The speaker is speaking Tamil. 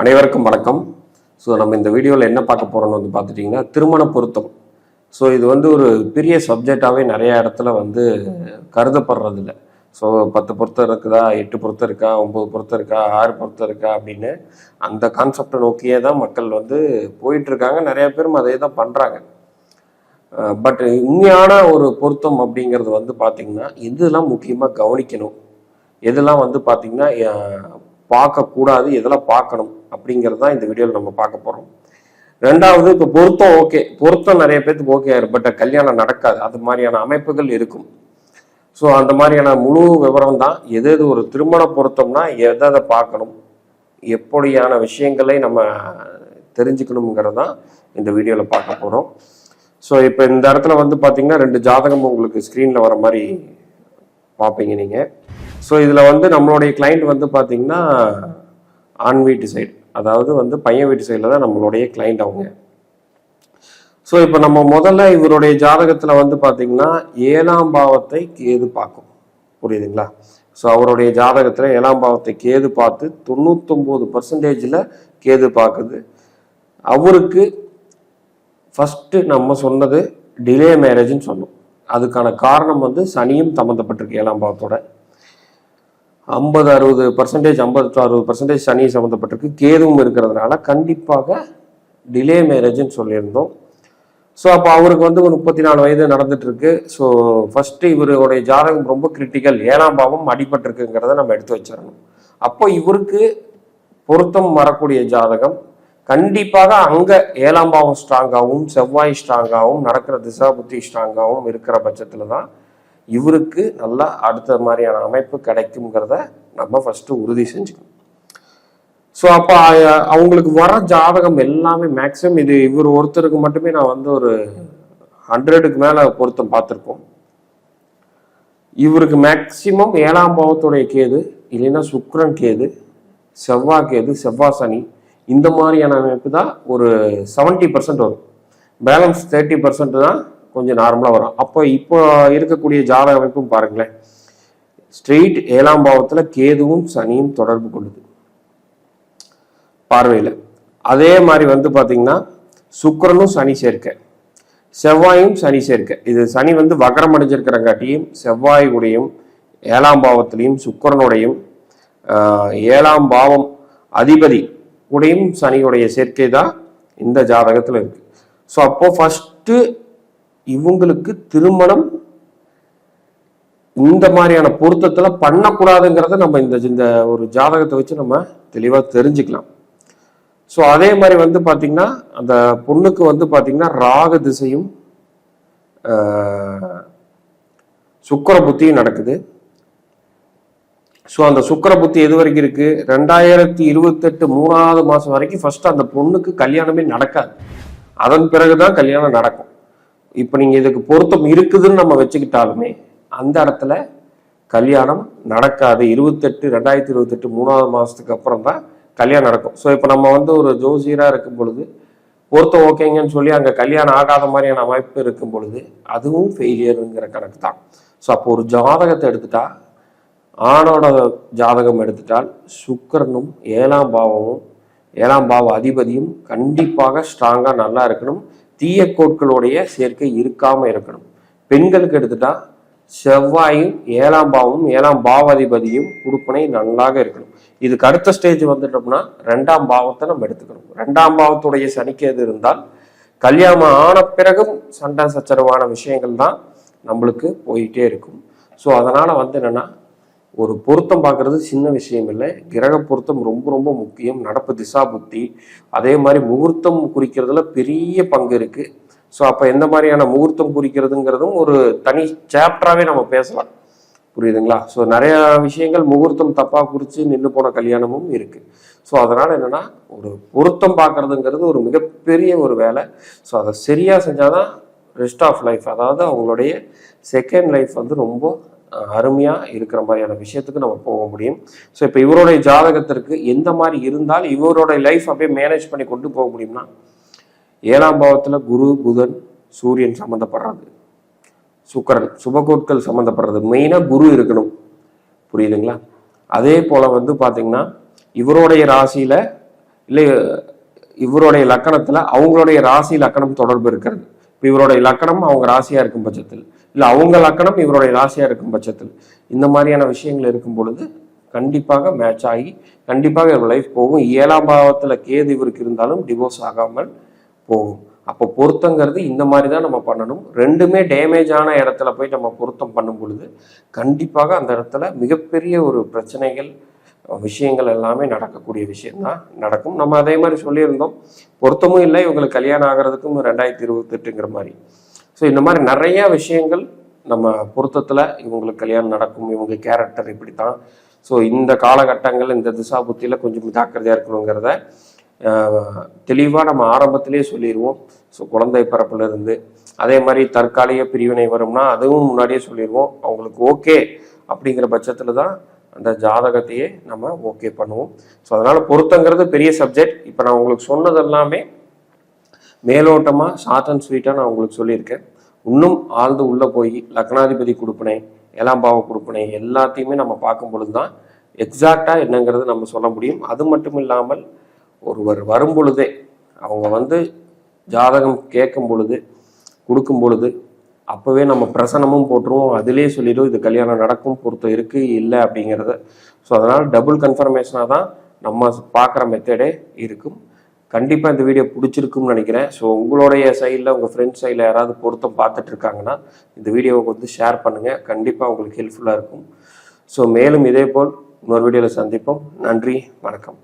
அனைவருக்கும் வணக்கம். ஸோ நம்ம இந்த வீடியோவில் என்ன பார்க்க போகிறோம்னு வந்து பார்த்துட்டிங்கன்னா திருமண பொருத்தம். ஸோ இது வந்து ஒரு பெரிய சப்ஜெக்டாகவே நிறையா இடத்துல வந்து கருதப்படுறதில்ல. ஸோ பத்து பொருத்தம் இருக்குதா எட்டு பொருத்தம் இருக்கா ஒம்பது பொருத்தம் இருக்கா ஆறு பொருத்தம் இருக்கா அப்படின்னு அந்த கான்செப்டை நோக்கியே தான் மக்கள் வந்து போயிட்டுருக்காங்க. நிறையா பேரும் அதே தான் பண்ணுறாங்க பட் உண்மையான ஒரு பொருத்தம் அப்படிங்கிறது வந்து பார்த்திங்கன்னா இதெல்லாம் முக்கியமாக கவனிக்கணும்? எதெல்லாம் வந்து பார்த்திங்கன்னா பார்க்கக்கூடாது எதெல்லாம் பார்க்கணும் அப்படிங்கிறது தான் இந்த வீடியோவில் நம்ம பார்க்க போகிறோம் ரெண்டாவது இப்போ பொருத்தம் ஓகே பொருத்தம் நிறைய பேர்த்துக்கு ஓகே ஆயிரும். பட் கல்யாணம் நடக்காது. அது மாதிரியான அமைப்புகள் இருக்கும். ஸோ அந்த மாதிரியான முழு விவரம் தான். எது எது ஒரு திருமண பொருத்தம்னா எதை எதை பார்க்கணும் எப்படியான விஷயங்களை நம்ம தெரிஞ்சுக்கணுங்கிறது தான் இந்த வீடியோவில் பார்க்க போகிறோம் ஸோ இப்போ இந்த இடத்துல வந்து பார்த்தீங்கன்னா ரெண்டு ஜாதகம் உங்களுக்கு ஸ்க்ரீனில் வர மாதிரி பார்ப்பீங்க நீங்கள் ஸோ இதில் வந்து நம்மளுடைய கிளைண்ட் வந்து பார்த்தீங்கன்னா ஆண் வீட்டு சைடு அதாவது வந்து பையன் வீட்டு சைடில் தான் நம்மளுடைய கிளைண்ட் அவங்க. ஸோ இப்போ நம்ம முதல்ல இவருடைய ஜாதகத்தில் வந்து பார்த்தீங்கன்னா ஏழாம் பாவத்தை கேது பார்க்கும். புரியுதுங்களா? ஸோ அவருடைய ஜாதகத்தில் ஏழாம் பாவத்தை கேது பார்த்து தொண்ணூத்தொம்பது பர்சன்டேஜில் கேது பார்க்குது. அவருக்கு ஃபஸ்ட்டு நம்ம சொன்னது டிலே மேரேஜ்னு சொன்னோம். அதுக்கான காரணம் வந்து சனியும் சம்மந்தப்பட்டிருக்கு ஏழாம் பாவத்தோட. ஐம்பது அறுபது பர்சன்டேஜ் ஐம்பது டு அறுபது பர்சன்டேஜ் சனி சம்மந்தப்பட்டிருக்கு கேதுவும் இருக்கிறதுனால கண்டிப்பாக டிலே மேரேஜ்னு சொல்லியிருந்தோம். ஸோ அப்போ அவருக்கு வந்து ஒரு முப்பத்தி நாலு வயது நடந்துட்டுருக்கு. ஸோ ஃபஸ்ட்டு இவருடைய ஜாதகம் ரொம்ப கிரிட்டிக்கல் ஏழாம் பாவம் அடிபட்டிருக்குங்கிறத நம்ம எடுத்து வச்சிடணும். அப்போ இவருக்கு பொருத்தம் வரக்கூடிய ஜாதகம் கண்டிப்பாக அங்கே ஏழாம் பாவம் ஸ்ட்ராங்காகவும் செவ்வாய் ஸ்ட்ராங்காகவும் நடக்கிற திசா புத்தி ஸ்ட்ராங்காகவும் இருக்கிற பட்சத்தில் தான் இவருக்கு நல்லா அடுத்த மாதிரியான அமைப்பு கிடைக்குங்கிறத நம்ம ஃபஸ்ட்டு உறுதி செஞ்சுக்கணும். ஸோ அப்போ அவங்களுக்கு வர ஜாதகம் எல்லாமே மேக்ஸிமம் இது இவர் ஒருத்தருக்கு மட்டுமே நான் வந்து ஒரு ஹண்ட்ரடுக்கு மேலே பொருத்தம் பார்த்துருக்கோம் இவருக்கு மேக்சிமம் ஏழாம் பாவத்துடைய கேது இல்லைன்னா சுக்ரன் கேது செவ்வாய் கேது செவ்வாய் சனி இந்த மாதிரியான அமைப்பு தான் ஒரு செவன்ட்டி பர்சன்ட் வரும். பேலன்ஸ் தேர்ட்டி பர்சன்ட் தான் கொஞ்சம் நார்மலாக வரும். அப்போ இப்போ இருக்கக்கூடிய ஜாதக அமைப்பும் பாருங்களேன். ஸ்ட்ரெயிட் ஏழாம் பாவத்தில் கேதுவும் சனியும் தொடர்பு கொள்ளுது. பார்வையில். அதே மாதிரி வந்து பார்த்தீங்கன்னா சுக்கரனும் சனி சேர்க்கை. செவ்வாயும் சனி சேர்க்கை. இது சனி வந்து வகரம் அடைஞ்சிருக்கிறங்காட்டியும் செவ்வாயுடையும் ஏழாம் பாவத்திலையும் சுக்கரனுடையும் ஏழாம் பாவம் அதிபதி உடையும் சனியுடைய சேர்க்கை தான் இந்த ஜாதகத்தில் இருக்குது ஸோ அப்போ ஃபஸ்ட்டு இவங்களுக்கு திருமணம் இந்த மாதிரியான பொருத்தத்தில் பண்ணக்கூடாதுங்கிறத நம்ம இந்த இந்த ஒரு ஜாதகத்தை வச்சு நம்ம தெளிவாக தெரிஞ்சுக்கலாம். ஸோ அதே மாதிரி வந்து பார்த்தீங்கன்னா அந்த பொண்ணுக்கு வந்து பார்த்தீங்கன்னா ராக திசையும் ஆஹ், சுக்கிர புத்தியும் நடக்குது. ஸோ அந்த சுக்கிர புத்தி எது வரைக்கும் இருக்கு? ரெண்டாயிரத்தி இருபத்தெட்டு மூணாவது மாதம் வரைக்கும் ஃபர்ஸ்ட் அந்த பொண்ணுக்கு கல்யாணமே நடக்காது. அதன் பிறகுதான் கல்யாணம் நடக்கும். இப்போ நீங்கள் இதுக்கு பொருத்தம் இருக்குதுன்னு நம்ம வச்சுக்கிட்டாலுமே அந்த இடத்துல கல்யாணம் நடக்காது. இருபத்தெட்டு ரெண்டாயிரத்தி இருபத்தெட்டு மூணாவது மாதத்துக்கு அப்புறம் தான் கல்யாணம் நடக்கும். ஸோ இப்போ நம்ம வந்து ஒரு ஜோசியராக இருக்கும் பொழுது பொருத்தம் ஓகேங்கன்னு சொல்லி அங்கே கல்யாணம் ஆகாத மாதிரியான அமைப்பு இருக்கும் பொழுது அதுவும் ஃபெயிலியருங்கிற கணக்கு தான். ஸோ அப்போ ஒரு ஜாதகத்தை எடுத்துட்டா ஆணோட ஜாதகம் எடுத்துட்டால் சுக்கரனும் ஏழாம் பாவமும் ஏழாம் பாவ அதிபதியும் கண்டிப்பாக ஸ்ட்ராங்காக நல்லா இருக்கணும். தீய கோட்களுடைய சேர்க்கை இருக்காமல் இருக்கணும். பெண்களுக்கு எடுத்துட்டா செவ்வாயும் ஏழாம் பாவமும் ஏழாம் பாவாதிபதியும் கொடுப்பனை நல்லாக இருக்கணும். இதுக்கு அடுத்த ஸ்டேஜ் வந்துட்டோம்னா ரெண்டாம் பாவத்தை நம்ம எடுத்துக்கணும். ரெண்டாம் பாவத்துடைய சனிக்கு எது இருந்தால் கல்யாணம் ஆன பிறகும் சண்டை சச்சரவான விஷயங்கள் தான் நம்மளுக்கு போயிட்டே இருக்கும். ஸோ அதனால் வந்து என்னென்னா ஒரு பொருத்தம் பார்க்கறது சின்ன விஷயம் இல்லை. கிரக பொருத்தம் ரொம்ப ரொம்ப முக்கியம். நடப்பு திசா புத்தி. அதே மாதிரி முகூர்த்தம் குறிக்கிறதுல பெரிய பங்கு இருக்கு. ஸோ அப்போ எந்த மாதிரியான முகூர்த்தம் குறிக்கிறதுங்கிறதும் ஒரு தனி சாப்டராகவே நம்ம பேசலாம். புரியுதுங்களா? ஸோ நிறைய விஷயங்கள் முகூர்த்தம் தப்பாக குறித்து நின்று போன கல்யாணமும் இருக்குது ஸோ அதனால் என்னன்னா ஒரு பொருத்தம் பார்க்கறதுங்கிறது ஒரு மிகப்பெரிய ஒரு வேலை. ஸோ அதை சரியாக செஞ்சால் தான் ரெஸ்ட் ஆஃப் லைஃப் அதாவது அவங்களுடைய செகண்ட் லைஃப் வந்து ரொம்ப அருமையாக இருக்கிற மாதிரியான விஷயத்துக்கு நம்ம போக முடியும். ஸோ இப்போ இவருடைய ஜாதகத்திற்கு எந்த மாதிரி இருந்தால் இவருடைய லைஃப் அப்படியே மேனேஜ் பண்ணி கொண்டு போக முடியும்னா ஏழாம் பாவத்தில் குரு புதன் சூரியன் சம்மந்தப்படுறது. சுக்கிரன் சுபகோட்கள் சம்மந்தப்படுறது. மெயினாக குரு இருக்கணும். புரியுதுங்களா? அதே போல் வந்து பார்த்தீங்கன்னா இவருடைய ராசியில் இல்லை இவருடைய லக்கணத்தில் அவங்களுடைய ராசி லக்கணம் தொடர்பு இருக்கிறது. இப்போ இவருடைய லக்கணம் அவங்க ராசியாக இருக்கும் பட்சத்தில். இல்லை அவங்க லக்கணம் இவருடைய ராசியாக இருக்கும் பட்சத்தில். இந்த மாதிரியான விஷயங்கள் இருக்கும் பொழுது கண்டிப்பாக மேட்ச் ஆகி கண்டிப்பாக இவர் லைஃப் போகும். ஏழாம் பாவத்தில் கேது இவருக்கு இருந்தாலும் டிவோர்ஸ் ஆகாமல் போகும். அப்போ பொருத்தங்கிறது இந்த மாதிரி தான் நம்ம பண்ணணும். ரெண்டுமே டேமேஜ் ஆன இடத்துல போய் நம்ம பொருத்தம் பண்ணும் பொழுது கண்டிப்பாக அந்த இடத்துல மிகப்பெரிய ஒரு பிரச்சனைகள் விஷயங்கள் எல்லாமே நடக்கக்கூடிய விஷயம்தான் நடக்கும். நம்ம அதே மாதிரி சொல்லியிருந்தோம். பொருத்தமும் இல்லை இவங்களுக்கு கல்யாணம் ஆகிறதுக்கும் ரெண்டாயிரத்தி இருபத்தெட்டுங்கிற மாதிரி. ஸோ இந்த மாதிரி நிறைய விஷயங்கள் நம்ம பொருத்தத்தில் இவங்களுக்கு கல்யாணம் நடக்கும் இவங்க கேரக்டர் இப்படி தான் ஸோ இந்த காலகட்டங்கள் இந்த திசா புத்தியில் கொஞ்சம் ஜாக்கிரதையாக இருக்கணுங்கிறத தெளிவாக நம்ம ஆரம்பத்திலே சொல்லிடுவோம் ஸோ குழந்தை பிறப்புலேருந்து அதே மாதிரி தற்காலிக பிரிவினை வரும்னா அதுவும் முன்னாடியே சொல்லிடுவோம் அவங்களுக்கு ஓகே அப்படிங்கிற பட்சத்தில் தான் அந்த ஜாதகத்தையே நம்ம ஓகே பண்ணுவோம். ஸோ அதனால் பொருத்தங்கிறது பெரிய சப்ஜெக்ட் இப்போ நான் உங்களுக்கு சொன்னது எல்லாமே மேலோட்டமாக ஷார்ட் அண்ட் ஸ்வீட்டாக நான் உங்களுக்கு சொல்லியிருக்கேன். இன்னும் ஆழ்ந்து உள்ளே போய் லக்னாதிபதி கொடுப்பனை ஏழாம் பாவ கொடுப்பனை எல்லாத்தையுமே நம்ம பார்க்கும் பொழுது தான் எக்ஸாக்டாக என்னங்கிறது நம்ம சொல்ல முடியும். அது மட்டும் இல்லாமல் ஒருவர் வரும் பொழுதே அவங்க வந்து ஜாதகம் கேட்கும் பொழுது கொடுக்கும் பொழுது அப்போவே நம்ம பிரசனமும் போட்டுருவோம். அதிலே சொல்லிடும் இது கல்யாணம் நடக்கும் பொறுத்த இருக்குது இல்லை அப்படிங்கிறத. ஸோ அதனால் டபுள் கன்ஃபர்மேஷனாக தான் நம்ம பார்க்குற மெத்தடே இருக்கும். கண்டிப்பாக இந்த வீடியோ பிடிச்சிருக்கும்னு நினைக்கிறேன். ஸோ உங்களுடைய சைடில் உங்கள் ஃப்ரெண்ட்ஸ் சைடில் யாராவது பொருத்தம் பார்த்துட்டு இருக்காங்கன்னா இந்த வீடியோவை வந்து ஷேர் பண்ணுங்கள் கண்டிப்பாக உங்களுக்கு ஹெல்ப்ஃபுல்லாக இருக்கும். ஸோ மேலும் இதே போல் இன்னொரு வீடியோவில் சந்திப்போம். நன்றி வணக்கம்.